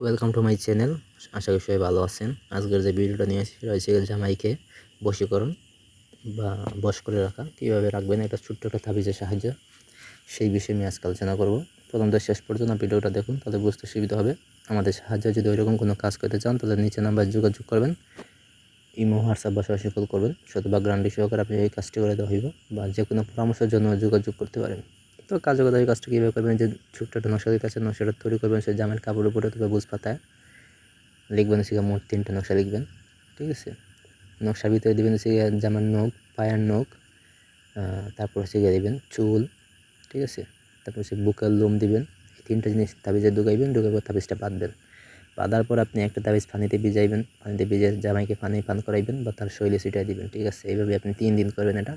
Welcome to my channel আশা করি সবাই ভালো আছেন। আজকের যে ভিডিওটা নিয়ে এসেছি রয়েছে জামাইকে বশীকরণ বা বশ করে রাখা। কীভাবে রাখবেন, একটা ছোট্ট একটা তাবিজের সাহায্য, সেই বিষয়ে আমি আজকে আলোচনা করব। প্রথম থেকে শেষ পর্যন্ত ভিডিওটা দেখুন, তাহলে বুঝতে সুবিধা হবে। আমাদের সাহায্যে যদি ওইরকম কোনো কাজ করতে চান, তাহলে নিচে নাম্বার যোগাযোগ করবেন। ইমো, হোয়াটসঅ্যাপ বা সরাসরি কল করবেন। শতবা গ্রান্ডি সহকারে আপনি এই কাজটি করে দেওয়া হইব বা যে কোনো পরামর্শের জন্য যোগাযোগ করতে পারেন। তো এই কাজটা কীভাবে করবেন? যে ছোট্ট একটা নকশা দিতে আছে, নকশাটা তৈরি করবেন, সে জামের কাপড়ের উপরে অথবা বুঝ পাতায় লিখবেন সেখানে মোট তিনটে নকশা লিখবেন, ঠিক আছে? নকশার ভিতরে দেবেন সে জামার নখ, পায়ের নখ তারপর হচ্ছে গিয়ে দেবেন চুল, ঠিক আছে? তারপর সে বুকের লোম দিবেন, এই তিনটা জিনিস তাবিজে ঢুকাইবেন ঢুকার পর তাবিজটা বাঁধবেন বাঁধার পর আপনি একটা তাবিজ পানিতে ভিজাইবেন, পানিতে ভিজে জামাইকে পানি পান করাইবেন বা তার শৈলে ছিটাই দিবেন, ঠিক আছে? এইভাবে আপনি তিন দিন করবেন এটা।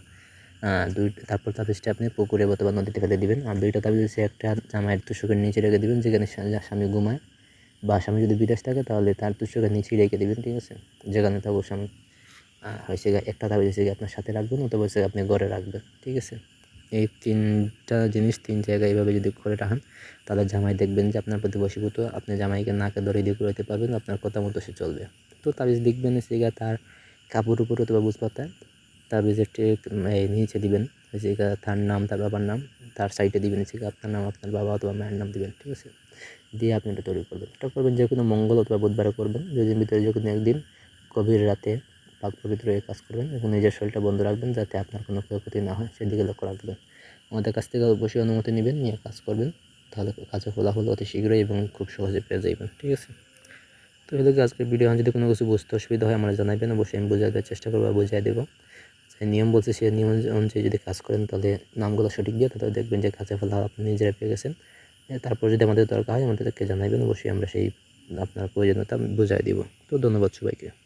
দুই, তারপর তাবিজটা আপনি পুকুরে অথবা নদীতে ফেলে দিবেন। আর দুইটা তাবিজ একটা জামাইয়ের তুষকের নিচে রেখে দিবেন, যেখানে স্বামী ঘুমায়। বা স্বামী যদি বিদেশ থাকে, তাহলে তার তুষকের নিচেই রেখে দিবেন, ঠিক আছে? যেখানে থাকব স্বামী। হয়েছে একটা তাবিজ হচ্ছে আপনার সাথে রাখবেন, অথবা হচ্ছে আপনি ঘরে রাখবেন, ঠিক আছে? এই তিনটা জিনিস তিন জায়গায় এইভাবে যদি করে রাখেন, তাহলে জামাই দেখবেন যে আপনার প্রতি বসীভূত আপনি জামাইকে নাকে ধরে দিয়ে করতে পারবেন, আপনার কথা মতো সে চলবে। তো তাবিজ দেখবেন সেগা তার কাপড় উপর অথবা বুঝপাতায় তাবিজের ঠিক এই নিচে দিবেন সেগা তার নাম, তার বাবার নাম, তার সাইডে দিবেন সেগা আপনার নাম, আপনার বাবা অথবা মায়ের নাম দিবেন, ঠিক আছে? দিয়ে আপনি এটা তৈরি করবেন। এটা করবেন যে কোনো মঙ্গল অথবা বুধবারে করবেন দুদিন ভিতরে যে কোনো একদিন গভীর রাতে পাক পবিত্র এই কাজ করবেন এবং নিজের শরীরটা বন্ধ রাখবেন যাতে আপনার কোনো ক্ষয়ক্ষতি না হয়, সেদিকে লক্ষ্য রাখবেন। আমাদের কাছ থেকে অবশ্যই অনুমতি নেবেন, নিয়ে কাজ করবেন, তাহলে কাজের ফলাফল অতি শীঘ্রই এবং খুব সহজে পেয়ে যাবেন ঠিক আছে? তো এদিকে আজকের ভিডিও যদি কোনো কিছু বুঝতে অসুবিধা হয়, আমরা জানাবেন অবশ্যই আমি বোঝাতে চেষ্টা করব বুঝিয়ে দেবো। যে নিয়ম বলছে সেই নিয়ম অনুযায়ী যদি কাজ করেন, তাহলে নামগুলো সঠিক দিয়ে তাহলে দেখবেন যে কাজের ফেলা আপনি নিজেরা পেয়ে গেছেন। তারপর যদি আমাদের দরকার হয়, আমাদেরকে জানাবেন, অবশ্যই আমরা সেই আপনার প্রয়োজনীয়তা বুঝাই দিব। তো ধন্যবাদ সবাইকে।